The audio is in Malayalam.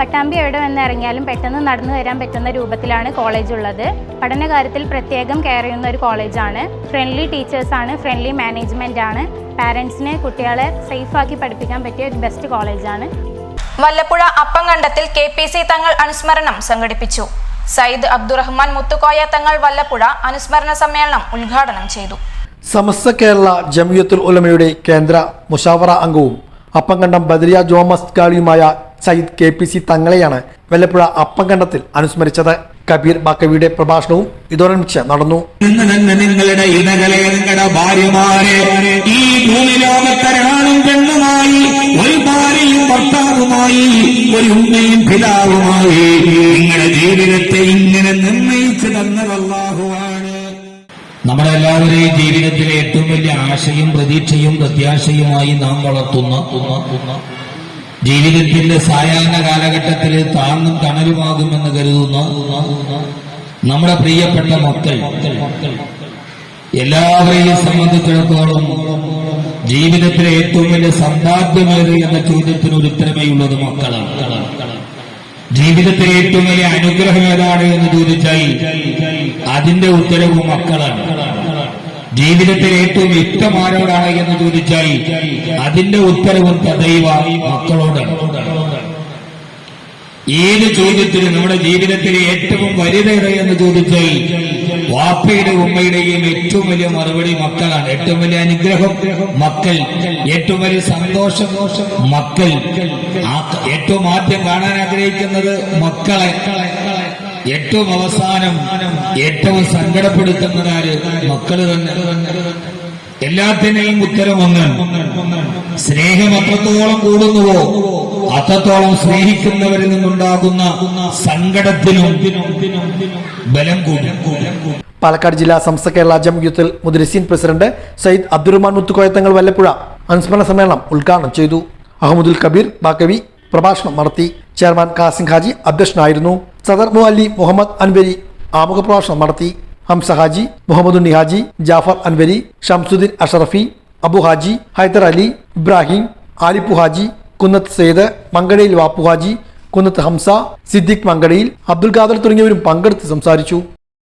പട്ടാമ്പി എവിടെ വന്ന് ഇറങ്ങിയാലും പെട്ടെന്ന് നടന്നു വരാൻ പറ്റുന്ന രൂപത്തിലാണ് കോളേജ് ഉള്ളത്. പഠനകാര്യത്തിൽ പ്രത്യേകം കെയർ ചെയ്യുന്ന ഒരു കോളേജാണ് ഫ്രണ്ട്ലി ടീച്ചേഴ്സാണ് ഫ്രണ്ട്ലി മാനേജ്മെന്റ് ആണ്. പാരൻസിനെ കുട്ടികളെ സേഫാക്കി പഠിപ്പിക്കാൻ പറ്റിയ ഒരു ബെസ്റ്റ് കോളേജാണ് വല്ലപ്പുഴ അപ്പങ്കണ്ടത്തിൽ കെ പി സി തങ്ങൾ അനുസ്മരണം സംഘടിപ്പിച്ചു. സയ്യിദ് അബ്ദുറഹ്മാൻ മുത്തുക്കോയ തങ്ങൾ വല്ലപ്പുഴ അനുസ്മരണ സമ്മേളനം ഉദ്ഘാടനം ചെയ്തു. സമസ്ത കേരള ജമിയത്തുൽ ഉലമയുടെ കേന്ദ്ര മുഷാവറ അംഗവും അപ്പങ്കണ്ടം ബദരിയ ജോമസ് കാളിയുമായ സയ്യിദ് കെ പി സി തങ്ങളെയാണ് വല്ലപ്പുഴ അപ്പങ്കണ്ടത്തിൽ അനുസ്മരിച്ചത്. കബീർ ബാക്കവിയുടെ പ്രഭാഷണവും ഇതോടനുബന്ധിച്ച് നടന്നു. നിങ്ങളുടെ ഇണകളെ നിങ്ങളുടെ ഭാര്യമാരെ ഈ ഭൂമി ലോകത്തരാണും പെണ്ണുമായി ഒരു ഭാര്യയും ഭർത്താവുമായി ഒരു ഉമ്മയും പിതാവുമായി നിങ്ങളുടെ ജീവിതത്തെ ഇങ്ങനെ നിർണയിച്ചു തന്നതല്ലാഹുവാണ് നമ്മുടെ എല്ലാവരെയും ജീവിതത്തിലെ ഏറ്റവും വലിയ ആശയും പ്രതീക്ഷയും പ്രത്യാശയുമായി നാം വളർത്തുന്ന ജീവിതത്തിന്റെ സായാഹ്ന കാലഘട്ടത്തിൽ താങ്ങും തണലുമാകുമെന്ന് കരുതുന്ന നമ്മുടെ പ്രിയപ്പെട്ട മക്കൾ. എല്ലാവരെയും സംബന്ധിച്ചിടത്തോളം ജീവിതത്തിലെ ഏറ്റവും വലിയ സമ്പാദ്യമേത് എന്ന ചോദ്യത്തിന് ഒരു ഉത്തരമേ ഉള്ളത് മക്കളാണ്. ജീവിതത്തിലെ ഏറ്റവും വലിയ അനുഗ്രഹം ഏതാണ് എന്ന് ചോദിച്ചാൽ അതിന്റെ ഉത്തരവും മക്കളാണ്. ജീവിതത്തിൽ ഏറ്റവും ഇഷ്ടം ആരോടാണ് എന്ന് ചോദിച്ചാൽ അതിന്റെ ഉത്തരവും തദൈവ മക്കളോടാണ് ഏത് ചോദ്യത്തിനും നമ്മുടെ ജീവിതത്തിലെ ഏറ്റവും വലുതേത് എന്ന് ചോദിച്ചാൽ വാപ്പയുടെ ഉമ്മയുടെയും ഏറ്റവും വലിയ മറുപടി മക്കളാണ്. ഏറ്റവും വലിയ അനുഗ്രഹം മക്കൾ. ഏറ്റവും വലിയ സന്തോഷം മക്കൾ. ഏറ്റവും ആദ്യം കാണാൻ ആഗ്രഹിക്കുന്നത് മക്കളെ. ഏറ്റവും അവസാനം ഏറ്റവും സങ്കടപ്പെടുത്തുന്നതാര്? മക്കൾ തന്നെ. എല്ലാത്തിനെയും ഉത്തരം ഒന്ന്. സ്നേഹം എത്രത്തോളം കൂടുന്നുവോ അത്രത്തോളം സ്നേഹിക്കുന്നവരിൽ നിന്നുണ്ടാകുന്ന സങ്കടത്തിനും ബലം കൂടും. പാലക്കാട് ജില്ലാ സംസ്ഥ കേരള ജമിയത്തുൽ മുദ്രസീൻ പ്രസിഡന്റ് സയ്യിദ് അബ്ദുറഹ്മാൻ മുത്തുക്കോയത്തങ്ങൾ വല്ലപ്പുഴ അനുസ്മരണ സമ്മേളനം ഉദ്ഘാടനം ചെയ്തു. അഹമ്മദുൽ കബീർ ബാക്കവി പ്രഭാഷണം നടത്തി. ചെയർമാൻ കാസിം ഹാജി അധ്യക്ഷനായിരുന്നു. സദർ മുഅല്ലി മുഹമ്മദ് അൻവരി ആമുഖ പ്രഭാഷണം നടത്തി ഹംസ ഹാജി മുഹമ്മദ് ഹാജി ജാഫർ അൻവരി ഷംസുദ്ദീൻ അഷറഫി അബു ഹാജി ഹൈദർ അലി ഇബ്രാഹിം ആലിപ്പു ഹാജി കുന്നത്ത് സെയ്ദ് മങ്കടയിൽ വാപ്പു ഹാജി കുന്നത്ത് ഹംസ സിദ്ദിഖ് മങ്കടയിൽ അബ്ദുൽ ഖാദർ തുടങ്ങിയവരും പങ്കെടുത്ത് സംസാരിച്ചു.